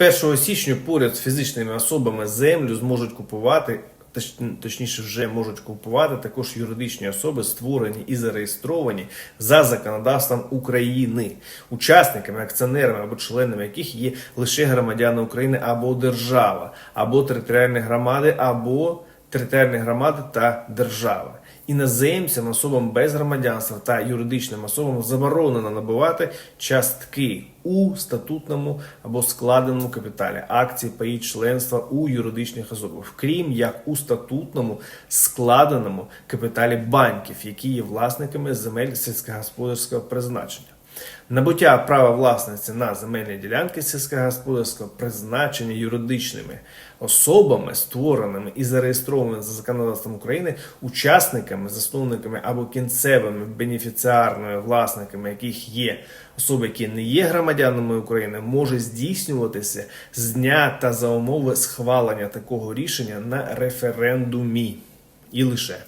1 січня поряд з фізичними особами землю зможуть купувати. точ- Точніше, вже можуть купувати також юридичні особи, створені і зареєстровані за законодавством України, учасниками, акціонерами або членами яких є лише громадяни України або держава, або територіальні громади, або територіальні громади та держави. Іноземцям, особам без громадянства та юридичним особам заборонено набувати частки у статутному або складеному капіталі акції паї членства у юридичних особах, крім як у статутному складеному капіталі банків, які є власниками земель сільськогосподарського призначення. Набуття права власності на земельні ділянки сільськогосподарського призначення юридичними особами, створеними і зареєстрованими за законодавством України, учасниками, засновниками або кінцевими бенефіціарними власниками, яких є особи, які не є громадянами України, може здійснюватися з дня та за умови схвалення такого рішення на референдумі і лише.